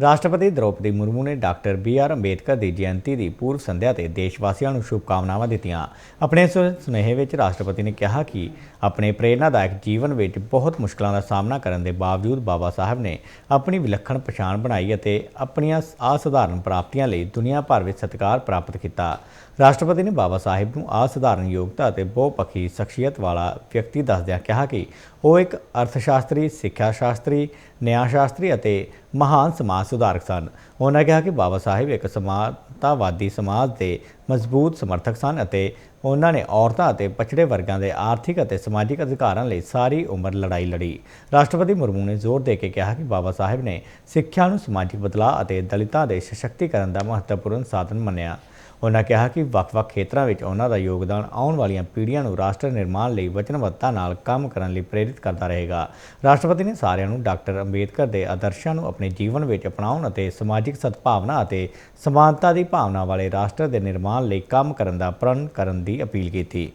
ਰਾਸ਼ਟਰਪਤੀ ਦ੍ਰੋਪਦੀ ਮੁਰਮੂ ਨੇ doctor B R Ambedkar ਦੀ ਜਯੰਤੀ ਦੀ ਪੂਰਵ ਸੰਧਿਆ ਤੇ ਦੇਸ਼ ਵਾਸੀਆਂ ਨੂੰ ਸ਼ੁਭਕਾਮਨਾਵਾਂ ਦਿੱਤੀਆਂ। ਆਪਣੇ ਸੁ- ਸੁਨੇਹੇ ਵਿੱਚ ਰਾਸ਼ਟਰਪਤੀ ਨੇ ਕਿਹਾ ਕਿ ਆਪਣੇ ਪ੍ਰੇਰਨਾਦਾਇਕ ਜੀਵਨ ਵਿੱਚ ਬਹੁਤ ਮੁਸ਼ਕਲਾਂ ਦਾ ਸਾਹਮਣਾ ਕਰਨ ਦੇ ਬਾਵਜੂਦ ਬਾਬਾ ਸਾਹਿਬ ਨੇ ਆਪਣੀ ਵਿਲੱਖਣ ਪਛਾਣ ਬਣਾਈ ਅਤੇ ਆਪਣੀਆਂ ਅਸਾਧਾਰਨ ਪ੍ਰਾਪਤੀਆਂ ਲਈ ਦੁਨੀਆ ਭਰ ਵਿੱਚ ਸਤਿਕਾਰ ਪ੍ਰਾਪਤ ਕੀਤਾ। ਰਾਸ਼ਟਰਪਤੀ ਨੇ ਬਾਬਾ ਸਾਹਿਬ ਨੂੰ ਅਸਾਧਾਰਨ ਯੋਗਤਾ ਅਤੇ ਬਹੁਪੱਖੀ ਸ਼ਖਸੀਅਤ ਵਾਲਾ ਵਿਅਕਤੀ ਦੱਸਦਿਆਂ ਕਿਹਾ ਕਿ ਉਹ ਇੱਕ ਅਰਥਸ਼ਾਸਤਰੀ ਸਿੱਖਿਆ ਸ਼ਾਸਤਰੀ ਨਿਆਂ ਸ਼ਾਸਤਰੀ ਅਤੇ ਮਹਾਨ ਸਮਾਜ ਸੁਧਾਰਕ ਸਨ। ਉਹਨਾਂ ਕਿਹਾ ਕਿ ਬਾਬਾ ਸਾਹਿਬ ਇੱਕ ਸਮਾਨਤਾਵਾਦੀ ਸਮਾਜ ਦੇ ਮਜ਼ਬੂਤ ਸਮਰਥਕ ਸਨ ਅਤੇ ਉਹਨਾਂ ਨੇ ਔਰਤਾਂ ਅਤੇ ਪਛੜੇ ਵਰਗਾਂ ਦੇ ਆਰਥਿਕ ਅਤੇ ਸਮਾਜਿਕ ਅਧਿਕਾਰਾਂ ਲਈ ਸਾਰੀ ਉਮਰ ਲੜਾਈ ਲੜੀ। ਰਾਸ਼ਟਰਪਤੀ ਮੁਰਮੂ ਨੇ ਜ਼ੋਰ ਦੇ ਕੇ ਕਿਹਾ ਕਿ ਬਾਬਾ ਸਾਹਿਬ ਨੇ ਸਿੱਖਿਆ ਨੂੰ ਸਮਾਜਿਕ ਬਦਲਾਅ ਅਤੇ ਦਲਿਤਾਂ ਦੇ ਸਸ਼ਕਤੀਕਰਨ ਦਾ ਮਹੱਤਵਪੂਰਨ ਸਾਧਨ ਮੰਨਿਆ। ਉਹਨਾਂ ਕਿਹਾ ਕਿ ਵੱਖ-ਵੱਖ ਖੇਤਰਾਂ ਵਿੱਚ ਉਹਨਾਂ ਦਾ ਯੋਗਦਾਨ ਆਉਣ ਵਾਲੀਆਂ ਪੀੜ੍ਹੀਆਂ ਨੂੰ ਰਾਸ਼ਟਰ ਨਿਰਮਾਣ ਲਈ ਵਚਨਬੱਧਤਾ ਨਾਲ ਕੰਮ ਕਰਨ ਲਈ ਪ੍ਰੇਰਿਤ ਕਰਦਾ ਰਹੇਗਾ। ਰਾਸ਼ਟਰਪਤੀ ਨੇ ਸਾਰਿਆਂ ਨੂੰ ਡਾਕਟਰ ਅੰਬੇਦਕਰ ਦੇ ਆਦਰਸ਼ਾਂ ਨੂੰ ਆਪਣੇ ਜੀਵਨ ਵਿੱਚ ਅਪਣਾਉਣ ਅਤੇ ਸਮਾਜਿਕ ਸਦਭਾਵਨਾ ਅਤੇ ਸਮਾਨਤਾ ਦੀ ਭਾਵਨਾ ਵਾਲੇ ਰਾਸ਼ਟਰ ਦੇ ਨਿਰਮਾਣ ਲਈ ਕੰਮ ਕਰਨ ਦਾ ਪ੍ਰਣ ਕਰਨ ਦੀ ਅਪੀਲ ਕੀਤੀ।